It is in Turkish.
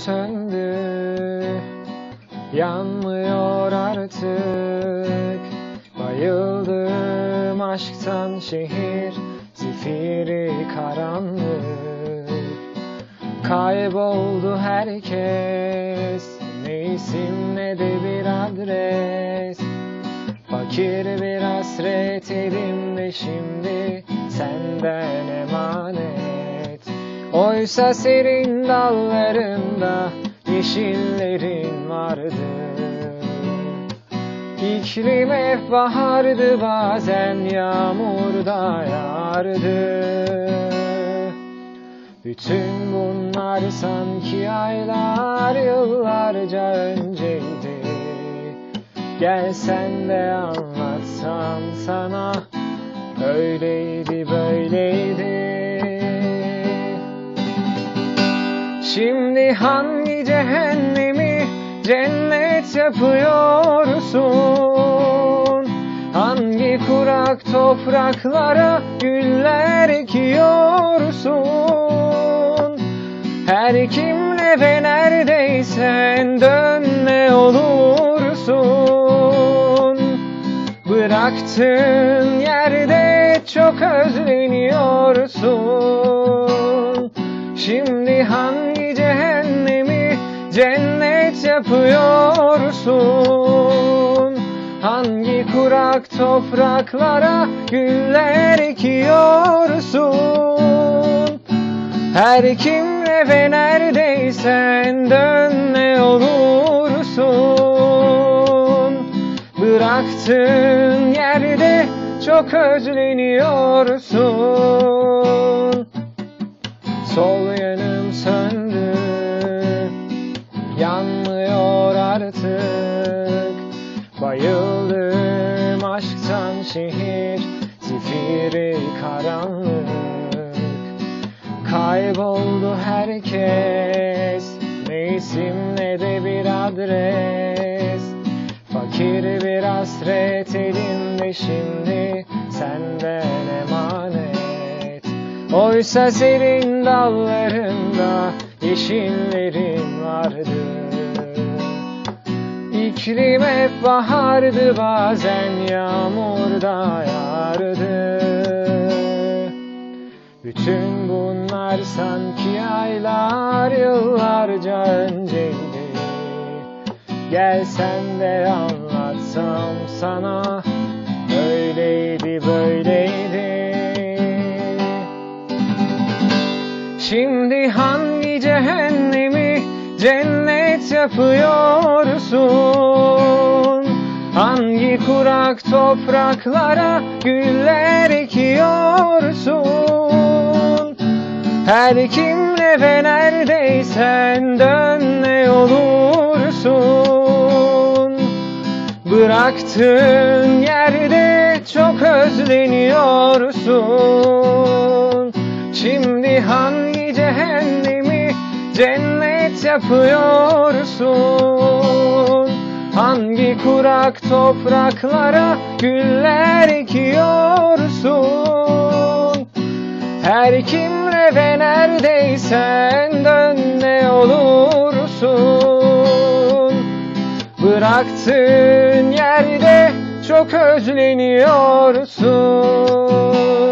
söndü Yanmıyor artık. Bayıldım aşktan şehir Zifiri karanlık. Kayboldu herkes Ne isim ne de bir adres. Fakir bir hasret elimde şimdi Senden emanet Oysa serin dallarında yeşillerin vardı. İklim hep bahardı bazen yağmurda yağardı. Bütün bunlar sanki aylar yıllarca önceydi. Gelsen de anlatsam sana Öyleydi böyleydi Şimdi hangi cehennemi cennet yapıyorsun? Hangi kurak topraklara güller ekiyorsun? Her kimle ve neredeysen dön ne olursun? Bıraktığın yerde çok özleniyorsun. Şimdi hangi cehennemi cennet yapıyorsun? Hangi kurak topraklara güller ekiyorsun? Her kimle ve neredeysen dön ne olursun? Bıraktığın yerde çok özleniyorsun. Sol yanım söndü Yanmıyor artık. Bayıldım aşktan şehir Zifiri karanlık. Kayboldu herkes Ne isim ne de bir adres. Fakir bir hasret elimde şimdi Senden emanet Oysa serin dallarında yeşillerin vardı. İklim hep bahardı bazen yağmurda yağardı. Bütün bunlar sanki aylar yıllarca önceydi. Gelsen de anlatsam sana Öyleydi böyleydi Şimdi hangi cehennemi cennet yapıyorsun? Hangi kurak topraklara güller ekiyorsun? Her kimle ve neredeysen dön ne olursun? Bıraktığın yerde çok özleniyorsun. Şimdi hangi cehennemi cennet yapıyorsun? Hangi kurak topraklara güller ekiyorsun? Her kimle ve neredeysen dön ne olursun? Bıraktığın yerde çok özleniyorsun.